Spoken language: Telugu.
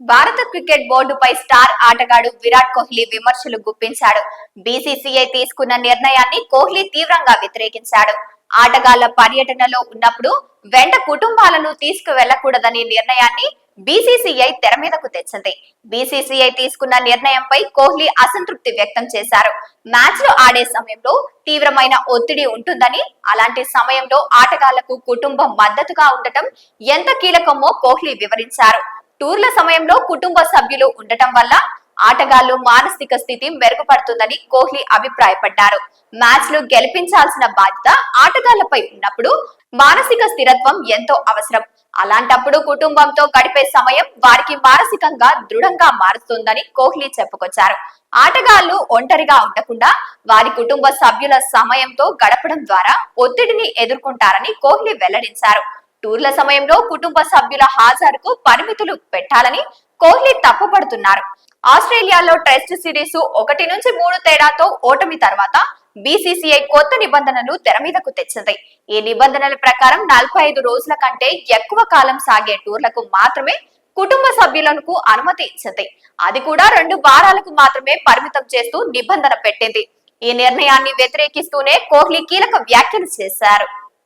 భారత క్రికెట్ బోర్డుపై స్టార్ ఆటగాడు విరాట్ కోహ్లీ విమర్శలు గుప్పించాడు. బీసీసీఐ తీసుకున్న నిర్ణయాన్ని కోహ్లీ తీవ్రంగా వ్యతిరేకించాడు. ఆటగాళ్ళ పర్యటనలో ఉన్నప్పుడు వెంట కుటుంబాలను తీసుకువెళ్ళకూడదనే నిర్ణయాన్ని బీసీసీఐ తెర మీదకు తెచ్చింది. బీసీసీఐ తీసుకున్న నిర్ణయంపై కోహ్లీ అసంతృప్తి వ్యక్తం చేశారు. మ్యాచ్లో ఆడే సమయంలో తీవ్రమైన ఒత్తిడి ఉంటుందని అలాంటి సమయంలో ఆటగాళ్ళకు కుటుంబం మద్దతుగా ఉండటం ఎంత కీలకమో కోహ్లీ వివరించారు. టూర్ల సమయంలో కుటుంబ సభ్యులు ఉండటం వల్ల ఆటగాళ్ళు మానసిక స్థితి మెరుగుపడుతుందని కోహ్లీ అభిప్రాయపడ్డారు. మ్యాచ్లు గెలిపించాల్సిన బాధ్యత ఆటగాళ్ళపై ఉన్నప్పుడు మానసిక స్థిరత్వం ఎంతో అవసరం. అలాంటప్పుడు కుటుంబంతో గడిపే సమయం వారికి మానసికంగా దృఢంగా మారుస్తుందని కోహ్లీ చెప్పుకొచ్చారు. ఆటగాళ్ళు ఒంటరిగా ఉండకుండా వారి కుటుంబ సభ్యుల సమయంతో గడపడం ద్వారా ఒత్తిడిని ఎదుర్కొంటారని కోహ్లీ వెల్లడించారు. టూర్ల సమయంలో కుటుంబ సభ్యుల హాజరుకు పరిమితులు పెట్టాలని కోహ్లీ తప్పుపడుతున్నారు. ఆస్ట్రేలియాలో టెస్ట్ సిరీస్ ఒకటి నుంచి మూడు తేడాతో ఓటమి తర్వాత బీసీసీఐ కొత్త నిబంధనలు తెర మీదకు తెచ్చింది. ఈ నిబంధనల ప్రకారం నలభై ఐదు రోజుల కంటే ఎక్కువ కాలం సాగే టూర్లకు మాత్రమే కుటుంబ సభ్యులకు అనుమతి ఇచ్చింది. అది కూడా రెండు వారాలకు మాత్రమే పరిమితం చేస్తూ నిబంధన పెట్టింది. ఈ నిర్ణయాన్ని వ్యతిరేకిస్తూనే కోహ్లీ కీలక వ్యాఖ్యలు చేశారు.